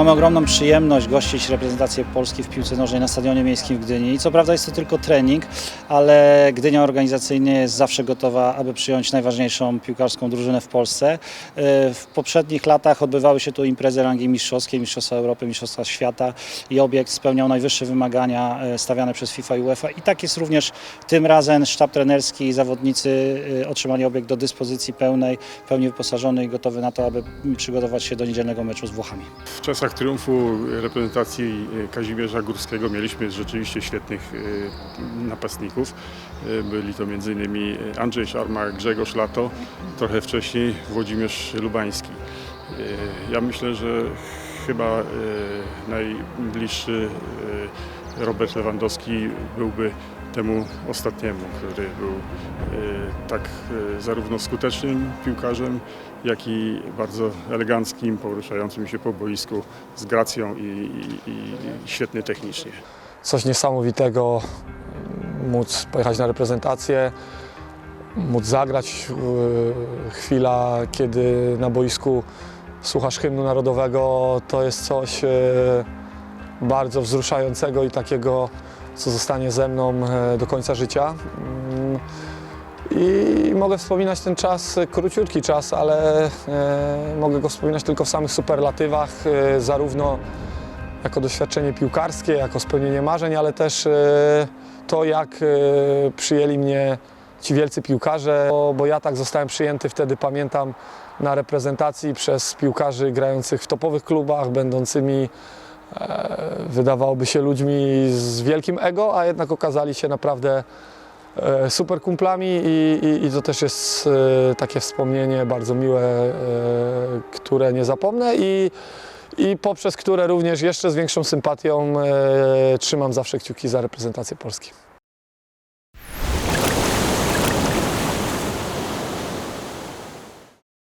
Mamy ogromną przyjemność gościć reprezentację Polski w piłce nożnej na Stadionie Miejskim w Gdyni. I co prawda jest to tylko trening, ale Gdynia organizacyjnie jest zawsze gotowa, aby przyjąć najważniejszą piłkarską drużynę w Polsce. E, W poprzednich latach odbywały się tu imprezy rangi mistrzowskiej, Mistrzostwa Europy, Mistrzostwa Świata i obiekt spełniał najwyższe wymagania e, stawiane przez FIFA i UEFA. I tak jest również tym razem. Sztab trenerski i zawodnicy e, otrzymali obiekt do dyspozycji pełnej, pełni wyposażony i gotowy na to, aby przygotować się do niedzielnego meczu z Włochami. W czasach triumfu reprezentacji Kazimierza Górskiego mieliśmy rzeczywiście świetnych e, napastników. E, Byli to m.in. Andrzej Szarma, Grzegorz Lato, trochę wcześniej Włodzimierz Lubański. Ja myślę, że chyba najbliższy Robert Lewandowski byłby temu ostatniemu, który był e, tak e, zarówno skutecznym piłkarzem, jak i bardzo eleganckim, poruszającym się po boisku z gracją i, i, i świetnie technicznie. coś niesamowitego móc pojechać na reprezentację, móc zagrać. yy, Chwila, kiedy na boisku słuchasz hymnu narodowego, to jest coś bardzo wzruszającego i takiego, co zostanie ze mną yy, do końca życia. Mm, I mogę wspominać ten czas, króciutki czas, ale yy, mogę go wspominać tylko w samych superlatywach, zarówno jako doświadczenie piłkarskie, jako spełnienie marzeń, ale też e, to, jak e, przyjęli mnie ci wielcy piłkarze, bo, bo ja tak zostałem przyjęty wtedy, pamiętam, na reprezentacji przez piłkarzy grających w topowych klubach, będącymi e, wydawałoby się ludźmi z wielkim ego, a jednak okazali się naprawdę e, super kumplami i, i, i to też jest e, takie wspomnienie bardzo miłe, e, które nie zapomnę i i poprzez które również jeszcze z większą sympatią e, trzymam zawsze kciuki za reprezentację Polski.